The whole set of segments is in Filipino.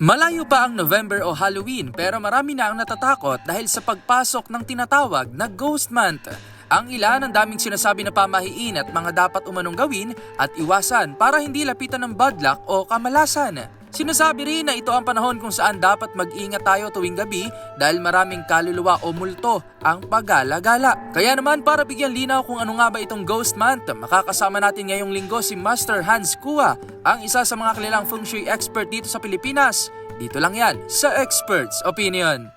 Malayo pa ang November o Halloween pero marami na ang natatakot dahil sa pagpasok ng tinatawag na Ghost Month. Ang ilan ang daming sinasabi na pamahiin at mga dapat umanong gawin at iwasan para hindi lapitan ng bad luck o kamalasan. Sinasabi rin na ito ang panahon kung saan dapat mag-ingat tayo tuwing gabi dahil maraming kaluluwa o multo ang pagala-gala. Kaya naman para bigyan linaw kung ano nga ba itong Ghost Month, makakasama natin ngayong linggo si Master Hans Kua, ang isa sa mga kilalang feng shui expert dito sa Pilipinas. Dito lang yan sa Experts Opinion.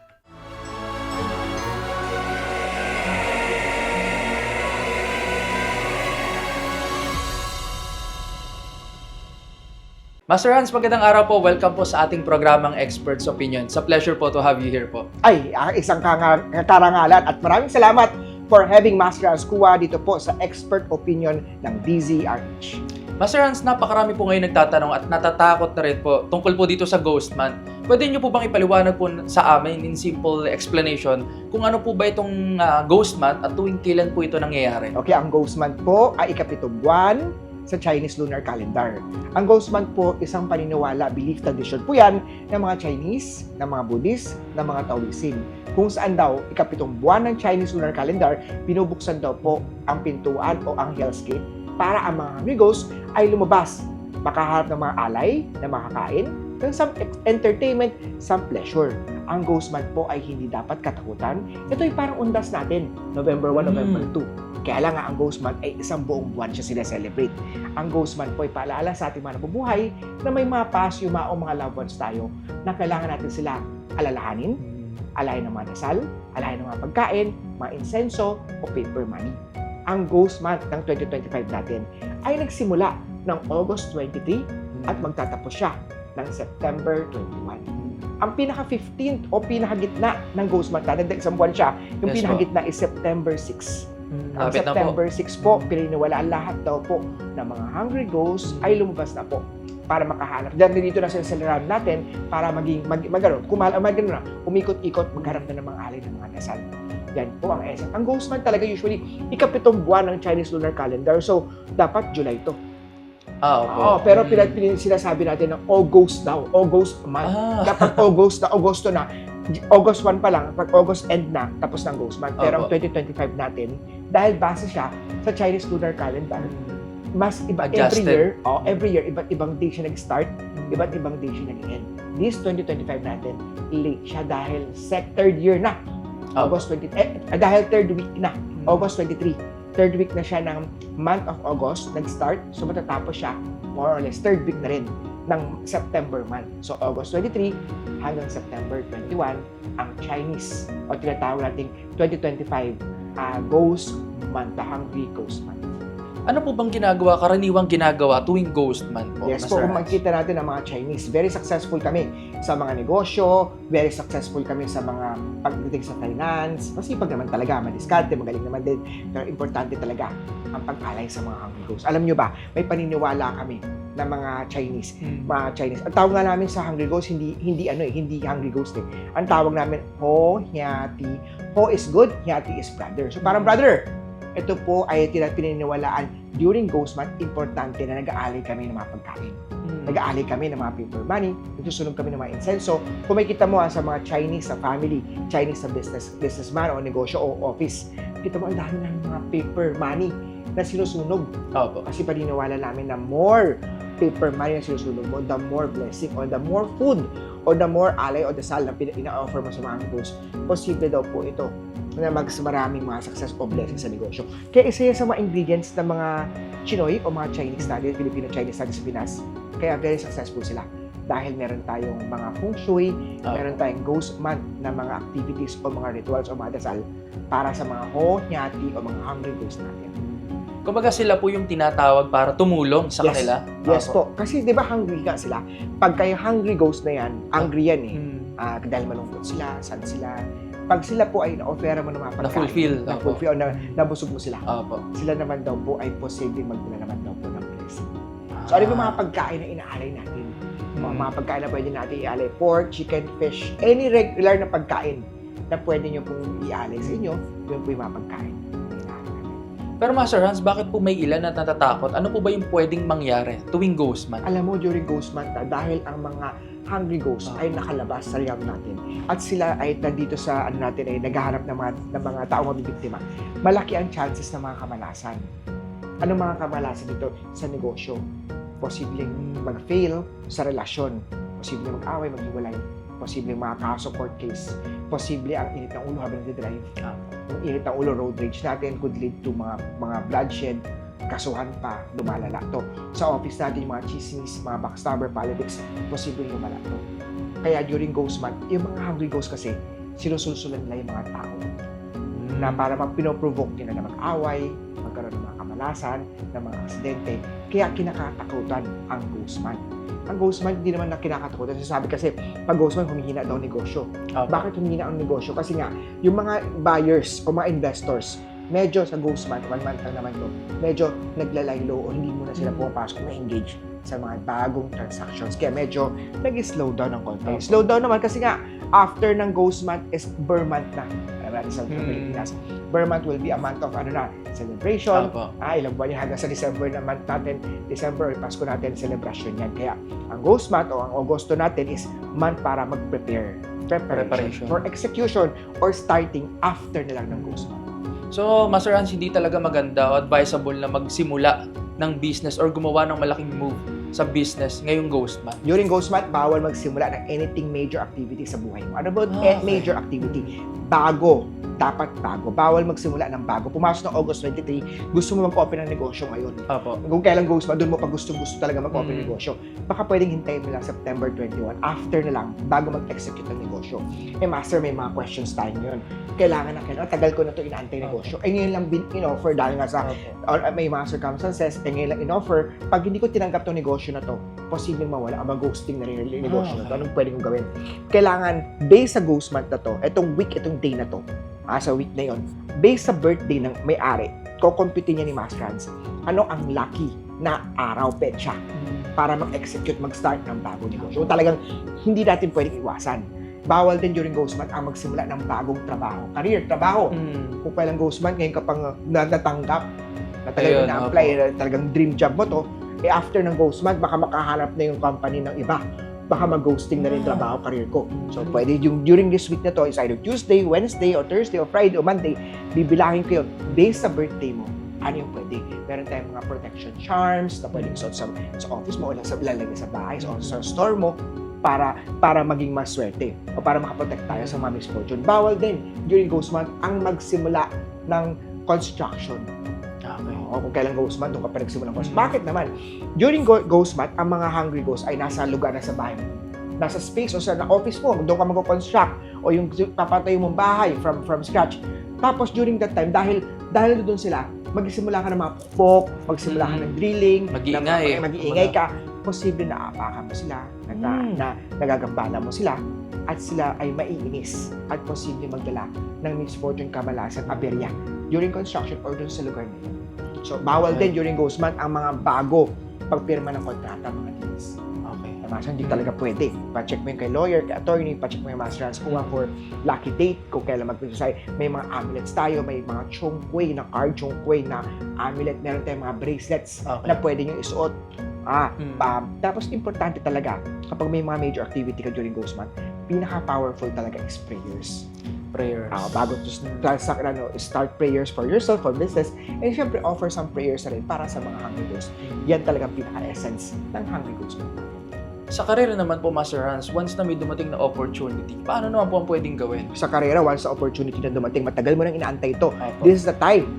Master Hans, magandang araw po. Welcome po sa ating programang Experts Opinion. Sa pleasure po to have you here po. Ay, ah, isang karangalan at maraming salamat for having Master Ascua dito po sa expert opinion ng DZRH. Master Hans, napakarami po ngayon nagtatanong at natatakot na rin po tungkol po dito sa Ghost Man. Pwede niyo po bang ipaliwanag po sa amin in simple explanation kung ano po ba itong ah, Ghost Man at tuwing kailan po ito nangyayari? Okay, ang Ghost Month po ay ikapitong buwan sa Chinese lunar calendar. Ang Ghost Month po, isang paniniwala, belief tradition po yan ng mga Chinese, ng mga Buddhist, ng mga Taoism. Kung saan daw, ikapitong buwan ng Chinese lunar calendar, binubuksan daw po ang pintuan o ang Hell's Gate para ang mga ghosts ay lumabas, makaharap ng mga alay na makakain, ng some entertainment, some pleasure. Ang Ghost Month po ay hindi dapat katakutan. Ito ay parang undas natin, November 1, November 2. Kaya lang nga ang Ghost Month ay isang buong buwan siya sila-celebrate. Ang Ghost Month po ay paalala sa ating mga nabubuhay na may mga past, yung mga, o mga loved ones tayo na kailangan natin sila alalahanin, alayin ng mga dasal, alayin ng mga pagkain, mga insenso, o paper money. Ang Ghost Month ng 2025 natin ay nagsimula ng August 23 at magtatapos siya ng September 21. Ang pinaka-15th o pinakagitna ng Ghost Month, dahil isang buwan siya, yung Yes pinakagitna is September 6. Ang Lapit na po. September 6 po, pininiwalaan lahat daw po ng mga hungry ghosts ay lumabas na po para makahanap. Diyan dito na sa celebrate natin para maging mag, magano, kumal mag, na, umikot-ikot magharap na ng mga alay ng mga dasal. Yan po ang essence. Ang ghost month talaga usually ikapitong buwan ng Chinese lunar calendar. So, dapat July to. Ah, opo. Oo, pero pinag pin- sinasabi natin ng August daw. August month. Ah, Dapat August na, Agosto na. August 1 pa lang, pag August end na, tapos ng Ghost Month. Pero ang Opo. 2025 natin, dahil base siya sa Chinese lunar calendar, mas iba every Adjusted. year, oh, every year, iba't ibang day siya nag-start, iba't ibang day siya nag-end. This 2025 natin, late siya dahil set third year na. Opo. August 20, eh, dahil third week na, August 23. Third week na siya ng month of August, nag-start. So matatapos siya, more or less, third week na rin ng September month. So August 23 hanggang September 21, ang Chinese o tinatawag nating 2025 uh, Ghost Month, the Hungry Ghost Month. Ano po bang ginagawa, karaniwang ginagawa tuwing Ghost Man po? Yes po, kung makikita natin ang mga Chinese, very successful kami sa mga negosyo, very successful kami sa mga pagdating sa finance. Masipag naman talaga, madiskarte, magaling naman din. Pero importante talaga ang pag-alay sa mga hungry ghosts. Alam nyo ba, may paniniwala kami ng mga Chinese Hmm. mga Chinese. Ang tawag nga namin sa Hungry Ghost, hindi hindi ano eh, hindi Hungry Ghost eh. Ang tawag namin Ho, Hyati. Ho is good, Hyati is brother. So parang brother, ito po ay pininiwalaan during Ghost Month, importante na nag-aalay kami ng mga pagkain. Hmm. Nag-aalay kami ng mga paper money, nagsusunog kami ng mga insenso. Kung makikita mo ah, sa mga Chinese sa family, Chinese sa business, businessman o negosyo o office, kita mo ang dami ng mga paper money na sinusunog Opo. kasi paniniwala namin na more paper money na sinusunog mo, the more blessing or the more food or the more alay o dasal na ina-offer mo sa mga ghosts, posible daw po ito na mas maraming mga success o blessing sa negosyo. Kaya isa yan sa mga ingredients ng mga Chinoy o mga Chinese natin, Filipino-Chinese natin sa Pinas. Kaya very successful sila. Dahil meron tayong mga feng shui, Opo. meron tayong ghost month na mga activities o mga rituals o mga dasal para sa mga ho, nyati o mga hungry ghosts natin. Kumbaga sila po yung tinatawag para tumulong sa Yes. kanila. Yes po. Kasi di ba hungry ka sila? Pag kayo hungry ghost na yan, angry yan eh. Hmm. Ah, dahil malungkot sila, sad sila, Pag sila po ay na-offera mo ng mga pagkain, Na-fulfill. Na-fulfill na, nabusog mo sila, Opo. sila naman daw po ay posibleng magdala naman daw po ng blessing. So, ano yung mga pagkain na inaalay natin? Mga, Mm. mga pagkain na pwede natin ialay. Pork, chicken, fish, any regular na pagkain na pwede nyo pong ialay sa inyo, yun po yung mga pagkain. Pero Master Hans, bakit po may ilan na natatakot? Ano po ba yung pwedeng mangyari tuwing ghost month? Alam mo, during Ghost Month, ah, dahil ang mga hungry ghosts Ah. ay nakalabas sa realm natin at sila ay nandito sa ano natin ay naghahanap ng mga, ng mga taong mabibiktima, malaki ang chances ng mga kamalasan. Anong mga kamalasan dito? Sa negosyo. Posibleng mag-fail sa relasyon. Posibleng mag-away, maghiwalay. Posibleng mga kaso court case. Posible ang init ng ulo habang nag-drive. Yung init ng ulo, road rage natin could lead to mga mga bloodshed, kasuhan pa, lumalala to. Sa office natin, yung mga chismis, mga backstabber, politics, posibleng lumala to. Kaya during ghost month, yung mga hungry ghosts kasi, sinusulsulan nila yung mga tao na para mag pinoprovoke nila na mag-away, magkaroon ng mga kamalasan, ng mga aksidente. Kaya kinakatakutan ang ghost month. Ang ghost month, hindi naman na kinakatakutan. Sasabi kasi, pag ghost month, humihina daw negosyo. Opo. Bakit humihina ang negosyo? Kasi nga, yung mga buyers o mga investors, medyo sa ghost month, one month lang naman to, medyo naglalay low o hindi muna sila Mm. pumapasok na engage sa mga bagong transactions. Kaya medyo nag-slow down ng konti. Slow down naman kasi nga, after ng ghost month is Burr month na. Alam natin sa Mm. Pilipinas. Burr month will be a month of ano na, celebration. Opo. Ah, ilang buwan yan hanggang sa December na month natin. December or Pasko natin, celebration yan. Kaya ang ghost month o ang Agosto natin is month para mag-prepare. Preparation, Preparation. for execution or starting after na lang ng ghost month. So, Master Hans, hindi talaga maganda o advisable na magsimula ng business or gumawa ng malaking move sa business ngayong ghost month. During ghost month, bawal magsimula ng anything major activity sa buhay mo. Ano ba Ah, eh, major activity? Bago. Dapat bago. Bawal magsimula ng bago. Pumasok ng August 23, gusto mo mag-open ng negosyo ngayon. Opo. Kung kailan ghost month, doon mo pag gusto-gusto talaga mag-open ng Mm. negosyo. Baka pwedeng hintayin mo lang September 21, after na lang, bago mag-execute ng negosyo. Eh, master, may mga questions tayo ngayon. Kailangan na kailangan. Tagal ko na to inaantay negosyo. Eh, ngayon lang bin, in-offer dahil nga sa Opo. or uh, may mga circumstances, eh ngayon lang in-offer, pag hindi ko tinanggap tong negosyo na to, posibleng mawala, ang ghosting na rin yung negosyo na to. Anong pwede kong gawin? Kailangan, based sa ghost month na to, itong week, itong day na to, ah, sa week na yon, based sa birthday ng may-ari, kukumpitin niya ni Master Hans, ano ang lucky na araw, petsa, para mag-execute, mag-start ng bago negosyo. Talagang hindi natin pwedeng iwasan. Bawal din during ghost month ang magsimula ng bagong trabaho. Career, trabaho Mm. kung kailang ghost month, ngayon ka pang na, natanggap, na talagang na-apply, na talagang dream job mo to, eh after ng ghost month, baka makahanap na yung company ng iba. Baka mag-ghosting na rin Ah. trabaho, career ko. So, pwede yung during this week na to, is either Tuesday, Wednesday, or Thursday, or Friday, or Monday, bibilangin ko yun based sa birthday mo. Ano yung pwede? Meron tayong mga protection charms na pwedeng suot sa, sa office mo o sa lalagay sa bahay o sa store mo para para maging maswerte o para makaprotect tayo sa mga misfortune. Bawal din during ghost month ang magsimula ng construction. O kung kailan ghost month, doon ka pa nagsimula ng construction. Mm. Bakit naman? During ghost month, ang mga hungry ghosts ay nasa lugar na sa bahay mo. Nasa space o sa na office mo, doon ka mag-construct o yung papatayo mong bahay from from scratch. Tapos during that time, dahil dahil doon sila, magsimula ka ng mga pok, magsimula ka ng drilling, Mag-iingay. na- mag-iingay ka, posible na apakan mo sila, na, na, Mm. na nagagambala mo sila, at sila ay maiinis at posible magdala ng misfortune, kamalasan, aberya during construction or dun sa lugar na yun. So, bawal Okay. din during ghost month ang mga bago pagpirma ng kontrata, mga deals. Okay. Mas hindi talaga pwede. Pa-check mo yung kay lawyer, kay attorney, pa-check mo yung master trans kung for lucky date, kung kailan mag-decide. May mga amulets tayo, may mga chongkway na card, chongkway na amulet, meron tayong mga bracelets Okay. na pwede nyo isuot. Ah, Mm. pa, tapos importante talaga, kapag may mga major activity ka during ghost month, pinaka-powerful talaga is prayers. Prayers. Ah, bago transact, ano, start prayers for yourself, for business, and syempre offer some prayers na rin para sa mga hungry ghosts. Yan talaga pinaka-essence ng hungry ghosts. Sa karera naman po, Master Hans, once na may dumating na opportunity, paano naman po ang pwedeng gawin? Sa karera, once sa opportunity na dumating, matagal mo nang inaantay ito. Opo. This is the time.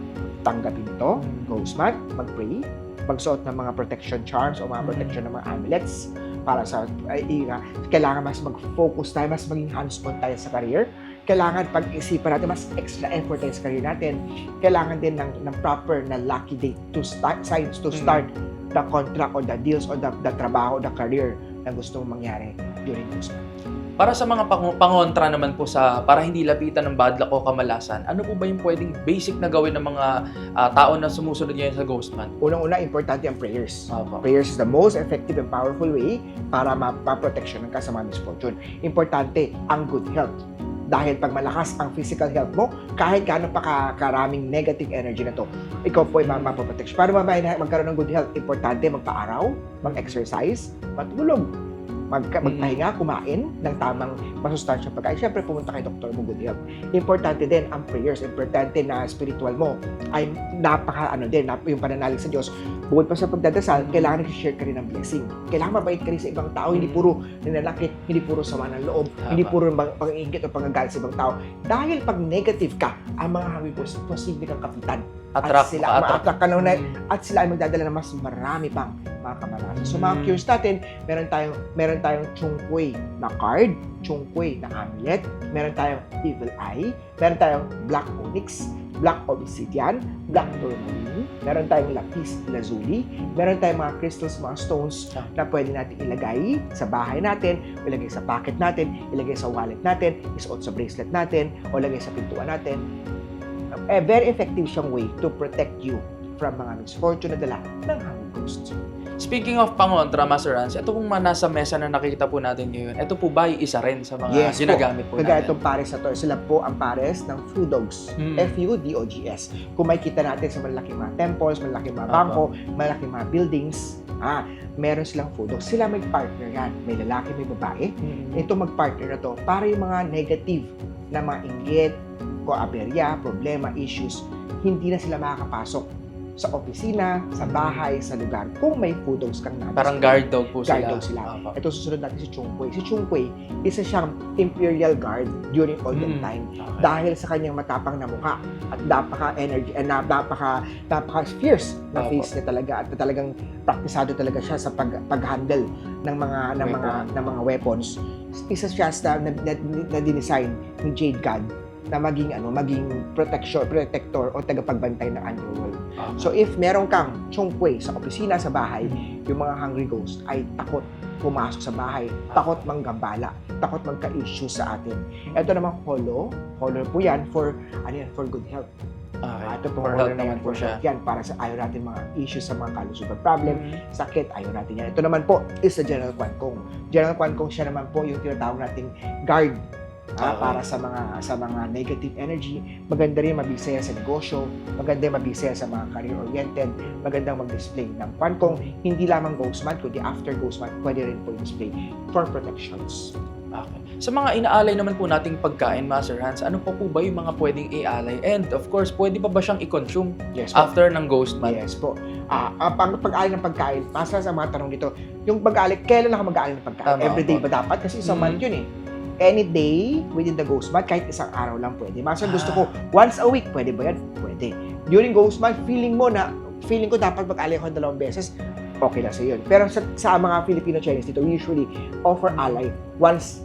Tanggapin to, Mm. ghost month, mag-pray, magsuot ng mga protection charms o mga Mm. protection ng mga amulets para sa ay, ira. Kailangan mas mag-focus tayo, mas maging hands-on tayo sa career. Kailangan pag-isipan natin, mas extra effort tayo sa career natin. Kailangan din ng, ng proper na lucky date to start, signs to Mm. start the contract or the deals or the, the trabaho, the career na gusto mong mangyari during ghost month. Para sa mga pang- pangontra naman po sa para hindi lapitan ng bad luck o kamalasan, ano po ba yung pwedeng basic na gawin ng mga ah, tao na sumusunod ngayon sa ghost month? Unang-una, importante ang prayers. Opo. Prayers is the most effective and powerful way para maproteksyonan ka sa mga misfortune. Importante, ang good health. Dahil pag malakas ang physical health mo, kahit gaano pa ka- karaming negative energy na to, ikaw po ay mapaprotection. Para mamaya magkaroon ng good health, importante magpa-araw, mag-exercise, matulog, mag magpahinga, kumain ng tamang masustansyang pagkain. Siyempre, pumunta kay doktor mo, good health. Importante din ang prayers. Importante na spiritual mo ay napaka, ano din, nap, yung pananalig sa Diyos. Bukod pa sa pagdadasal, kailangan nag-share ka rin ng blessing. Kailangan mabait ka rin sa ibang tao, hindi puro nananakit, hindi puro sama ng loob, Tama. hindi puro pang- pang-iingit o pangagalit sa ibang tao. Dahil pag negative ka, ang mga Holy Ghost, posible kang kapitan. Attract, at sila, attract. ma-attract ka na, Mm. at sila ay magdadala ng mas marami pang mga kamalasan. So mga Mm. cures natin, meron tayong meron tayong chungkwe na card, chungkwe na amulet, meron tayong evil eye, meron tayong black onyx, black obsidian, black tourmaline, meron tayong lapis lazuli, meron tayong mga crystals, mga stones Ah. na pwede natin ilagay sa bahay natin, ilagay sa pocket natin, ilagay sa wallet natin, isuot sa bracelet natin, o ilagay sa pintuan natin. Eh, very effective siyang way to protect you from mga misfortune na dala ng hanging ghost. Speaking of pangontra, Master Hans, ito pong nasa mesa na nakikita po natin ngayon, ito po ba yung isa rin sa mga Yes po. ginagamit po, Kagaya natin? itong pares na to, sila po ang pares ng Fudogs. Mm. F-U-D-O-G-S. Kung makikita natin sa malalaking mga temples, malalaking mga bangko, malalaking mga buildings, ah, meron silang Fudogs. Sila may partner yan. May lalaki, may babae. Mm. Ito mag-partner na to para yung mga negative na mga inggit, aberya, problema, issues, hindi na sila makakapasok sa opisina, sa bahay, sa lugar. Kung may Fudogs kang nabis. Parang guard dog po Guard sila. dog sila. Opo. Ito susunod natin si Chungkwei. Si Chungkwei, isa siyang imperial guard during olden Mm. time Okay. dahil sa kanyang matapang na mukha at napaka-energy and napaka napaka-fierce na Opo. face niya talaga at talagang praktisado talaga siya sa pag pag-handle ng mga ng mga Weapon. ng mga weapons. Isa siya sa na, na, na dinesign ni Jade God na maging ano maging protection protector o tagapagbantay ng underworld. Okay. So if meron kang chungkwei sa opisina sa bahay, yung mga hungry ghost ay takot pumasok sa bahay, takot manggambala, takot magka-issue sa atin. Ito naman holo, holo po yan for ano yan, for good health. Okay. Ito po For holo health na yan naman po for siya. yan para sa ayaw natin mga issues sa mga kalusugan problem, Mm. sakit, ayaw natin yan. Ito naman po is the General Quan Kong. General Quan Kong siya naman po yung tinatawag nating guard Okay. para sa mga sa mga negative energy. Maganda rin mabisaya sa negosyo, maganda rin mabisaya sa mga career-oriented, magandang mag-display ng Quan Kong. Hindi lamang Ghost Month, kundi after Ghost Month, pwede rin po i-display for protections. Okay. Sa mga inaalay naman po nating pagkain, Master Hans, ano pa po ba yung mga pwedeng ialay? And of course, pwede pa ba siyang i-consume Yes po. after ng ghost month? Yes po. Ah, ang pag pag-alay ng pagkain, pasa sa mga tanong dito, yung pag-alay, kailan ako mag-alay ng pagkain? Tama Everyday po. ba dapat? Kasi isang Mm. month yun eh. Any day within the ghost month, kahit isang araw lang pwede. Masa gusto Ah. ko, once a week, pwede ba yan? Pwede. During ghost month, feeling mo na, feeling ko dapat mag-alay ng dalawang beses, okay lang sa yun. Pero sa, sa mga Filipino-Chinese dito, usually offer alay once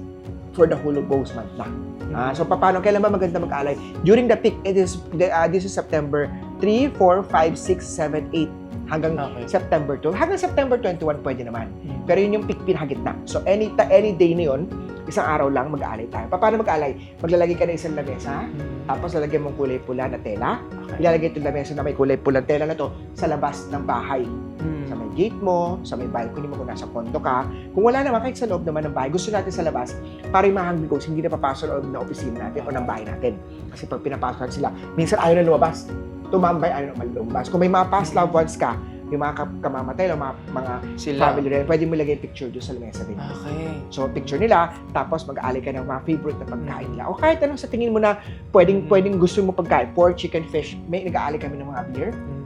for the whole ghost month lang. Ah, so paano kailan ba maganda mag-alay? During the peak, it is uh, this is September 3, 4, 5, 6, 7, 8 hanggang Okay. September 2. Hanggang September 21 pwede naman. Mm. Pero yun yung peak pinakagitna. So any any day na yun, isang araw lang mag-aalay tayo. Pa- Paano mag-alay? Maglalagay ka ng isang lamesa, Mm. tapos lalagyan mong kulay pula na tela. Okay. Ilalagay itong lamesa na may kulay pulang tela na to sa labas ng bahay. Mm. Sa may gate mo, sa may balcony mo kung nasa kondo ka. Kung wala naman, kahit sa loob naman ng bahay, gusto natin sa labas, para yung mga hungry ghosts, hindi na papasok loob ng opisina natin o ng bahay natin. Kasi pag pinapasok sila, minsan ayaw na lumabas. Tumambay, ayaw na lumabas. Kung may mga past loved ones ka, yung mga ka- kamamatay, o mga, mga Sila. family rin, pwede mo lagay picture doon sa lamesa din. Okay. So, picture nila, tapos mag-aalay ka ng mga favorite na pagkain nila. O kahit anong sa tingin mo na pwedeng, Mm. pwedeng gusto mo pagkain, pork, chicken, fish, may nag-aalay kami ng mga beer Mm.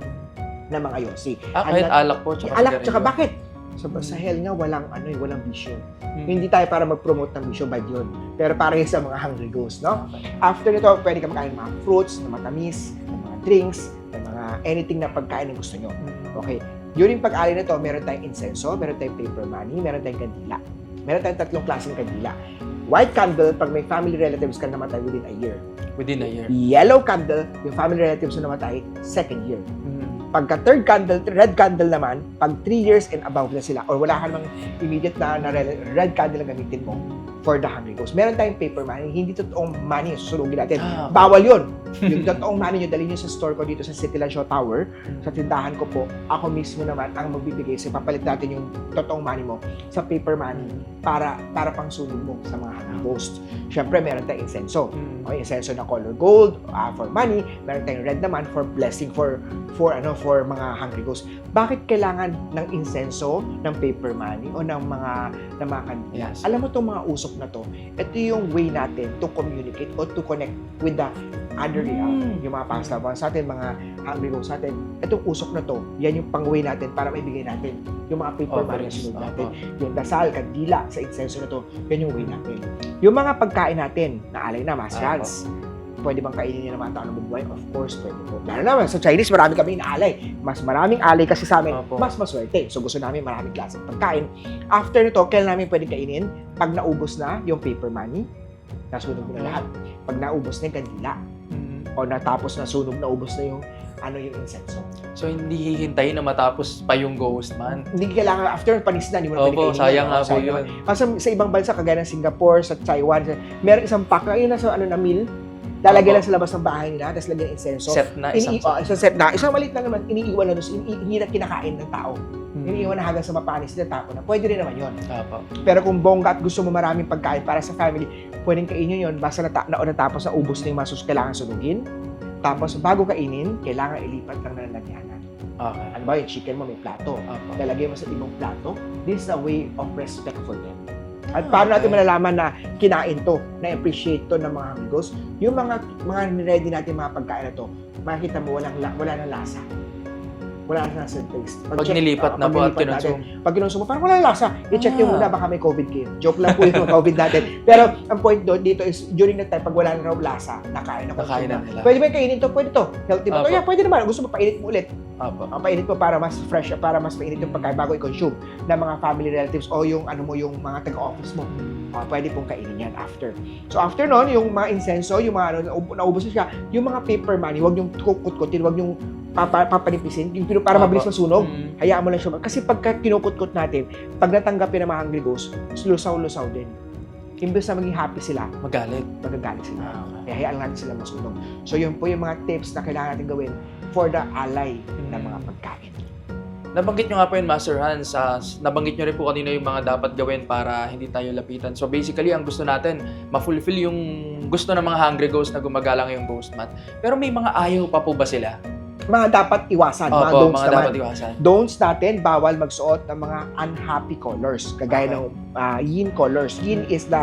na mga yosi. Ah, kahit alak po. Tsaka Alak, sigarilyo. tsaka bakit? So, Mm. sa hell nga, walang ano eh, walang bisyo. Mm. Hindi tayo para mag-promote ng bisyo, bad yun. Pero para yun sa mga hungry ghosts, no? Okay. After nito, pwede ka makain ng mga fruits, na matamis, ng mga drinks, ng mga anything na pagkain na gusto nyo. Mm. Okay. During pag-alay nito, meron tayong insenso, meron tayong paper money, meron tayong kandila. Meron tayong tatlong klaseng kandila. White candle, pag may family relatives ka namatay within a year. Within a year. Yellow candle, yung family relatives na namatay, second year. Mm. Pagka third candle, red candle naman, pag 3 years and above na sila, or wala ka namang immediate na, na red candle na gamitin mo, for the hungry ghost. Meron tayong paper money, hindi totoong money yung susunugin natin. Ah, okay. Bawal yun. yung totoong money nyo, dalhin nyo sa store ko dito sa City Land Show Tower. Sa tindahan ko po, ako mismo naman ang magbibigay. So, papalit natin yung totoong money mo sa paper money para para pang sunog mo sa mga hungry ghost. Siyempre, meron tayong insenso. Mm. O insenso na color gold ah, for money, meron tayong red naman for blessing for for ano for mga hungry ghosts. Bakit kailangan ng insenso, ng paper money o ng mga ng mga kandila? Yes. Alam mo tong mga usok na to, ito yung way natin to communicate or to connect with the other realm. Mm. Yung mga ones sa atin, mga ghosts sa atin. Itong usok na to, yan yung pang-way natin para maibigay natin yung mga paper sunod natin Opo. yung dasal, kandila, sa insenso na to, yan yung way natin. Yung mga pagkain natin, na alay na, mas Ah, Rans, pwede bang kainin niya ng mga tao na bubuhay? Of course, pwede po. Lalo naman, sa Chinese, marami kami inaalay. Mas maraming alay kasi sa amin, Opo. mas maswerte. So, gusto namin maraming klase ng pagkain. After nito, kailan namin pwedeng kainin? Pag naubos na yung paper money, nasunog na lahat. Pag naubos na yung kandila, Mm. o natapos na sunog, naubos na yung ano yung insenso. So, hindi hihintayin na matapos pa yung ghost man. Hindi kailangan, after panis na, hindi mo na pwede Opo, sayang nga po yun. Kasi sa ibang bansa, kagaya ng Singapore, sa Taiwan, meron isang pack na yun nasa ano na meal, lalagyan lang sa labas ng bahay nila, tapos lagyan ng insenso. Set na isang Ini, oh, isang set na, isang maliit lang naman, iniiwan na doon, ini, hindi na kinakain ng tao. Mm. Iniiwan na hanggang sa mapanis na tapo na. Pwede rin naman yon. Opo. Pero kung bongga at gusto mo maraming pagkain para sa family, pwedeng kainin yon basta nata- na, natapos na ubos na yung masus kailangan sunugin. Tapos bago kainin, kailangan ilipat lang na lalagyanan. Okay. Ano ba yung chicken mo may plato? Opo. lalagay mo sa ibang plato, this is a way of respect for them. At Ah, paano natin malalaman na kinain to, na-appreciate to ng mga amigos? Yung mga mga ready natin mga pagkain na to, makikita mo walang la- wala nang lasa. Wala nang lasa taste. Pag check- nilipat ah, na pag po at nilipat natin, kinonsum. Pag kinonsum mo, parang wala lasa. I-check nyo Ah. muna, baka may COVID kayo. Joke lang po yung COVID natin. Pero ang point doon dito is, during that time, pag wala na raw lasa, nakain na Nakain na nila. Pwede ba kainin to? Pwede to. Healthy ba to? Apo. Yeah, pwede naman. Gusto mo, painit mo ulit. Opo. Ang painit mo para mas fresh, para mas mainit yung pagkain bago i-consume ng mga family relatives o yung ano mo yung mga taga-office mo. Ah, pwede pong kainin yan after. So after nun, yung mga insenso, yung mga ano, naub- naubos na siya, yung mga paper money, huwag yung kukut-kutin, huwag yung papa, papanipisin, yung pino- para mabilis masunog. Mm. Hayaan mo lang siya. Kasi pagka kinukut-kut natin, pag natanggapin ng mga hungry ghosts, lusaw-lusaw din. Imbes na maging happy sila, Magalit. magagalit sila. Ah, okay. Kaya hayaan natin sila masunog. So yun po yung mga tips na kailangan natin gawin for the alay ng Mm. mga pagkain. Nabanggit nyo nga po yun, Master Hans. s- nabanggit nyo rin po kanina yung mga dapat gawin para hindi tayo lapitan. So basically, ang gusto natin, ma-fulfill yung gusto ng mga hungry ghost na gumagalang yung ghost mat. Pero may mga ayaw pa po ba sila? Mga dapat iwasan, mga Opo, don'ts mga naman. dapat iwasan. Don'ts natin, bawal magsuot ng mga unhappy colors. Kagaya Okay. ng ah, yin colors. Yin is the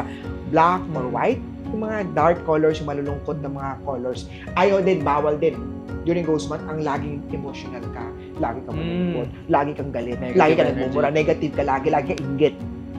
black or white. Yung mga dark colors, yung malulungkot na mga colors. Ayaw din, bawal din. During Ghost Month, ang laging emotional ka. Lagi kang malungkot. Lagi kang galit. Hmm. Negative lagi ka nagmumura. Negative ka lagi. Lagi ka inggit.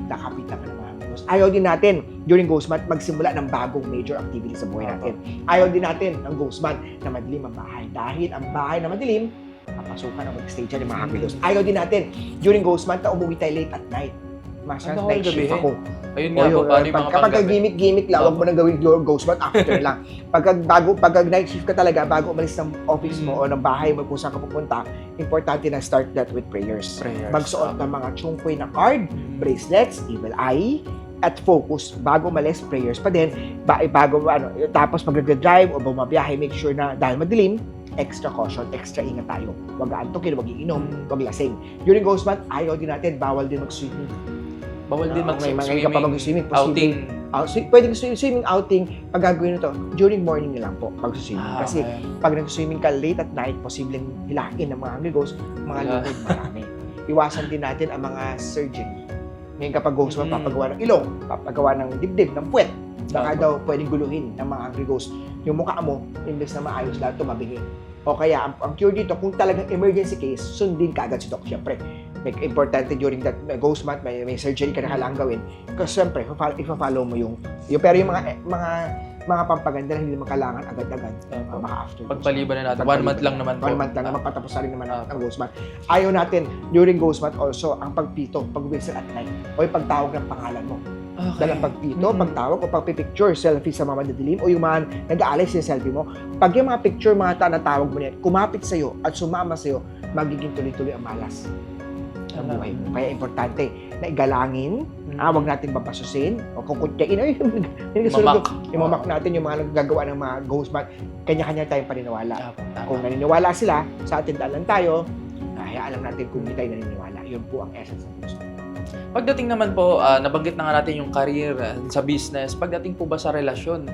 Nakapitan ka ng mga ghost. Ayaw din natin, during Ghost Month, magsimula ng bagong major activity sa buhay natin. Ayaw din natin ng Ghost Month na madilim ang bahay. Dahil ang bahay na madilim, papasukan ang mag-stay dyan ng mga happy Mm. ghosts. Ayaw din natin, during Ghost Month, na umuwi tayo late at night. Mas Ano night shift gabihin? ako. Ayun nga po, yun, paano yung pag, mga kapag panggabi? gimmick-gimmick lang, huwag mo nang gawin your Ghost Month, after lang. Pagka, bago, pagka night shift ka talaga, bago umalis ng office mo Mm. o ng bahay mo kung saan ka pupunta, importante na start that with prayers. Prayers. Magsuot ng mga chungkoy na card, Mm. bracelets, evil eye, at focus. Bago umalis, prayers pa din. Ba, eh, bago, ano, tapos pag nag-drive o bumabiyahe, make sure na dahil madilim, extra caution, extra ingat tayo. Huwag aantukin, huwag iinom, Mm. huwag lasing. During Ghost Month, ayaw din natin, bawal din mag-swimming. Bawal din Ah, may mga kapag mag-swimming, outing. Uh, so, pwedeng swim, swimming outing, pag gagawin nito, during morning na lang po, pag-swimming. Ah, Kasi okay. pag nag-swimming ka late at night, posibleng hilain ng mga ghosts, mga Wala. lunod marami. Iwasan din natin ang mga surgery. Ngayon kapag ghost mo, Mm. papagawa ng ilong, papagawa ng dibdib, ng puwet, baka daw pwedeng guluhin ng mga hungry ghosts. Yung mukha mo, imbes na maayos lahat, tumabingi. O kaya, ang, ang cure dito, kung talagang emergency case, sundin ka agad si Doc. Siyempre, may importante during that may ghost month, may, may surgery ka na kailangan gawin. Kasi siyempre, ifa-follow mo yung, yung pero yung mga, mga, mga pampaganda na hindi mo kailangan agad-agad. Opo. Uh, mga after. Pagpaliban na natin. One month lang na. naman po. One month lang naman, patapos na rin naman ang, Ah. ang ghost month. Ayaw natin, during ghost month also, ang pagpito, pag-whistle at night, o yung pagtawag ng pangalan mo. Okay. Dahil ang pagpito, Mm. pagtawag o pagpipicture, selfie sa mga madidilim, o yung mga nag-aalis yung selfie mo, pag yung mga picture, mga ta natawag mo niyan, kumapit sa'yo at sumama sa'yo, magiging tuloy-tuloy ang malas Ano? buhay mo. Kaya importante, na igalangin. Mm. Ah, wag natin babasusin. O kung kutyain, ay, Mamak. imamak natin yung mga naggagawa ng mga ghost man. Kanya-kanya tayong paniniwala. Tama, tama. Kung naniniwala sila, sa atin daan lang tayo, kaya alam natin kung hindi tayo naniniwala. Yun po ang essence ng ghost. Pagdating naman po, ah, nabanggit na nga natin yung career ah, sa business. Pagdating po ba sa relasyon,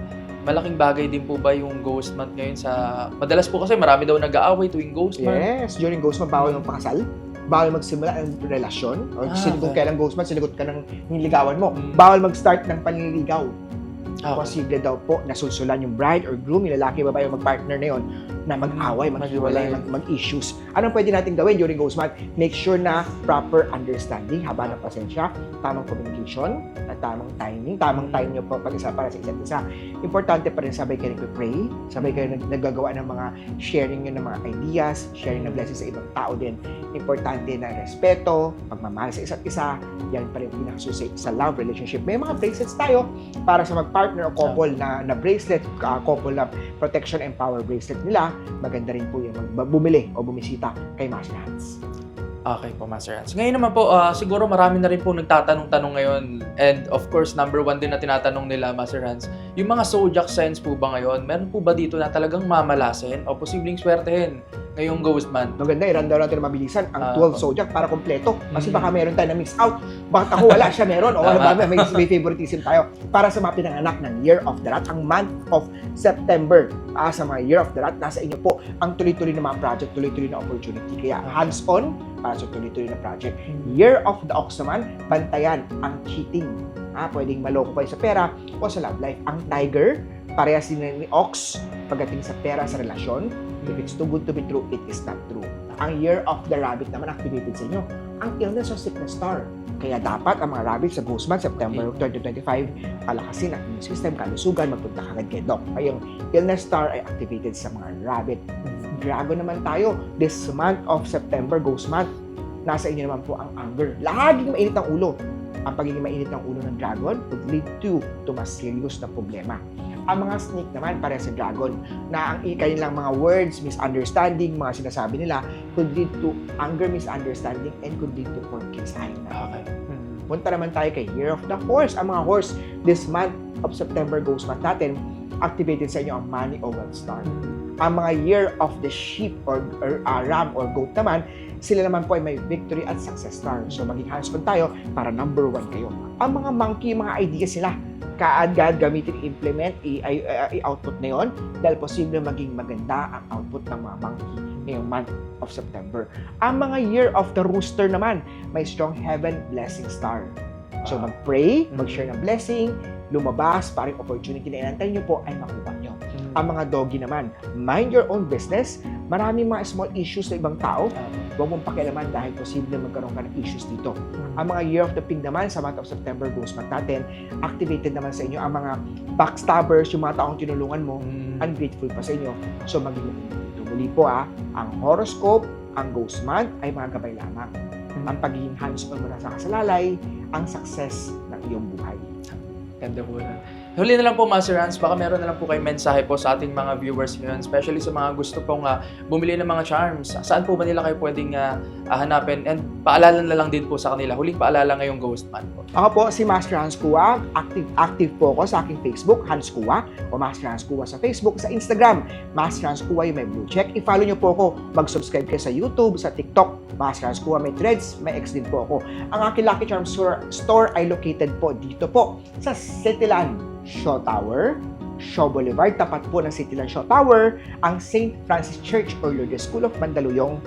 malaking bagay din po ba yung ghost month ngayon sa... Madalas po kasi marami daw nag-aaway tuwing ghost month. Yes, during ghost month, bawal ng pakasal. Bawal magsimula ng relasyon. O Ah, sinigot okay. kailang ghost month, sinigot ka ng niligawan mo. Bawal mag-start ng panliligaw. Okay. Posible daw po nasulsulan yung bride or groom, yung lalaki, babae, yung mag-partner na yun, na mag-away, Mm, maghiwalay, maghiwalay. mag- mag-issues. Anong pwede natin gawin during ghost month? Make sure na proper understanding, haba ng pasensya, tamang communication, at tamang timing, tamang time nyo po pag-isa para sa isa't isa. Importante pa rin sabay kayo nagpe-pray, sabay kayo nag- naggagawa ng mga sharing nyo ng mga ideas, sharing ng blessings sa ibang tao din. Importante na respeto, pagmamahal sa isa't isa, yan pa rin pinakasusi sa love relationship. May mga bracelets tayo para sa mag-partner o couple na, na bracelet, uh, couple na protection and power bracelet nila, maganda rin po yung bumili o bumisita kay Master Hans. Okay po, Master Hans. Ngayon naman po, ah, siguro marami na rin po nagtatanong-tanong ngayon. And of course, number one din na tinatanong nila, Master Hans, yung mga zodiac signs po ba ngayon, meron po ba dito na talagang mamalasin o posibleng swertehin ngayong ghost month? Maganda, i-run down natin na mabilisan ang Ah, 12 po. zodiac para kompleto. Kasi Mm. baka meron tayo na mix out. Bakit ako wala, siya meron. O Tama. halimbawa, may, may favoritism tayo. Para sa mga pinanganak ng Year of the Rat, ang month of September. Ah, sa mga Year of the Rat, nasa inyo po ang tuloy-tuloy na mga project, tuloy-tuloy na opportunity. Kaya hands-on para sa tuloy-tuloy na project. Year of the Ox naman, bantayan ang cheating. Ah, pwedeng maloko kayo sa pera o sa love life. Ang Tiger, parehas din ni Ox pagdating sa pera sa relasyon. If it's too good to be true, it is not true. Ang Year of the Rabbit naman activated sa inyo. Ang illness or sickness star. Kaya dapat ang mga rabbit sa month, September 2025, palakasin ang immune system, kalusugan, magpunta ka agad kay doc. Ay, yung illness star ay activated sa mga rabbit. Dragon naman tayo. This month of September, ghost month, nasa inyo naman po ang anger. Laging mainit ang ulo. Ang pagiging mainit ng ulo ng dragon would lead to, to mas serious na problema. Ang mga snake naman, para sa dragon, na ang kanilang mga words, misunderstanding, mga sinasabi nila, could lead to anger, misunderstanding, and could lead to court case. Ay, Okay. Punta naman tayo kay Year of the Horse. Ang mga horse, this month of September goes month natin, activated sa inyo ang money o wealth star. Ang mga Year of the Sheep or, or uh, ram or goat naman, sila naman po ay may victory at success star. So maging hands-on tayo para number one kayo. Ang mga monkey, mga ideas sila, kaagad gamitin, i-implement, i- i- uh, i-output na yon dahil posible maging maganda ang output ng mga monkey ngayong month of September. Ang mga Year of the Rooster naman, may strong heaven blessing star. So Ah. mag-pray, mag-share ng blessing, lumabas, parang opportunity na inantay nyo po ay makuha nyo. Ang mga doggy naman, mind your own business. Maraming mga small issues sa ibang tao. Huwag mong pakialaman dahil posible magkaroon ka ng issues dito. Ang mga Year of the Pig naman, sa month of September, goes month natin, activated naman sa inyo ang mga backstabbers, yung mga taong tinulungan mo, Mm. ungrateful pa sa inyo. So maging. Muli po ah, ang horoscope, ang ghost month ay mga gabay lamang. Ang pagiging hands-on mo na sa kasalalay, ang success ng iyong buhay. Ganda po na. Huli na lang po, Master Hans, baka meron na lang po kayo mensahe po sa ating mga viewers ngayon, especially sa mga gusto pong ah, bumili ng mga charms. Saan po ba nila kayo pwedeng ah, ah, hanapin? And paalala na lang din po sa kanila. Huling paalala ngayong Ghost Month po. Ako po si Master Hans Kua. Active, active po ako sa aking Facebook, Hans Kua, o Master Hans Kua sa Facebook, sa Instagram, Master Hans Kua yung may blue check. I-follow nyo po ako. Mag-subscribe kayo sa YouTube, sa TikTok, Master Hans Kua. May threads, may ex din po ako. Ang aking Lucky Charms store, store ay located po dito po sa Cityland Shaw Tower. Shaw Boulevard, tapat po ng Cityland Shaw Tower, ang St. Francis Church or Lourdes School of Mandaluyong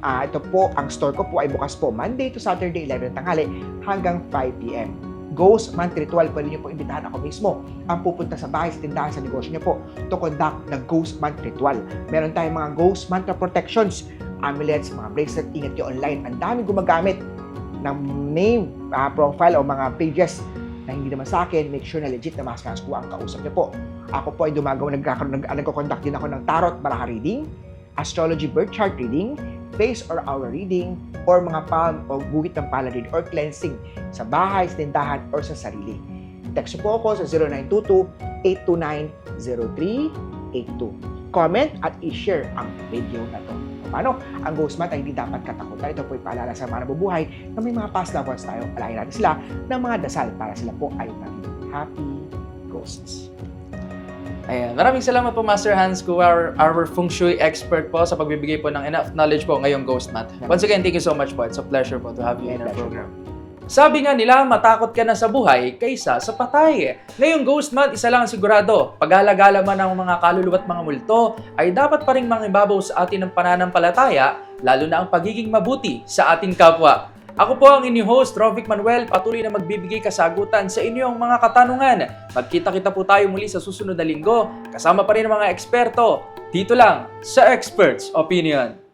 Ah, ito po, ang store ko po ay bukas po Monday to Saturday, 11 tanghali hanggang 5 p.m. Ghost Month Ritual, pwede niyo po imbitahan ako mismo ang pupunta sa bahay, sa tindahan, sa negosyo niyo po to conduct the Ghost Month Ritual. Meron tayong mga Ghost Mantra protections, amulets, mga bracelet, ingat niyo online. Ang daming gumagamit ng name, ah, profile o mga pages na hindi naman sa akin, make sure na legit na maskans ko ang kausap niyo po. Ako po ay dumagawa, nagkakaroon, nag, nagko-conduct din ako ng tarot, baraha reading, astrology birth chart reading, face or hour reading, or mga palm o guhit ng pala reading or cleansing sa bahay, sa tindahan, or sa sarili. Text po ako sa 0922-829-0382. Comment at i-share ang video na to. Paano ang ghost month ay hindi dapat katakutan. Ito po ay paalala sa mga nabubuhay na may mga past loved ones tayo. Alayin natin sila ng mga dasal para sila po ay maging happy ghosts. Ayan. Maraming salamat po, Master Hans, who are our feng shui expert po sa pagbibigay po ng enough knowledge po ngayong Ghost Month. Once again, thank you so much po. It's a pleasure po to have you in our pleasure. program. Sabi nga nila, matakot ka na sa buhay kaysa sa patay. Ngayong Ghost Month, isa lang ang sigurado, pag-alagala man ng mga kaluluwa at mga multo, ay dapat pa rin mangibabaw sa atin ng pananampalataya, lalo na ang pagiging mabuti sa ating kapwa. Ako po ang inyong host, Rovic Manuel, patuloy na magbibigay kasagutan sa inyong mga katanungan. Magkita-kita po tayo muli sa susunod na linggo, kasama pa rin ang mga eksperto, dito lang sa Experts Opinion.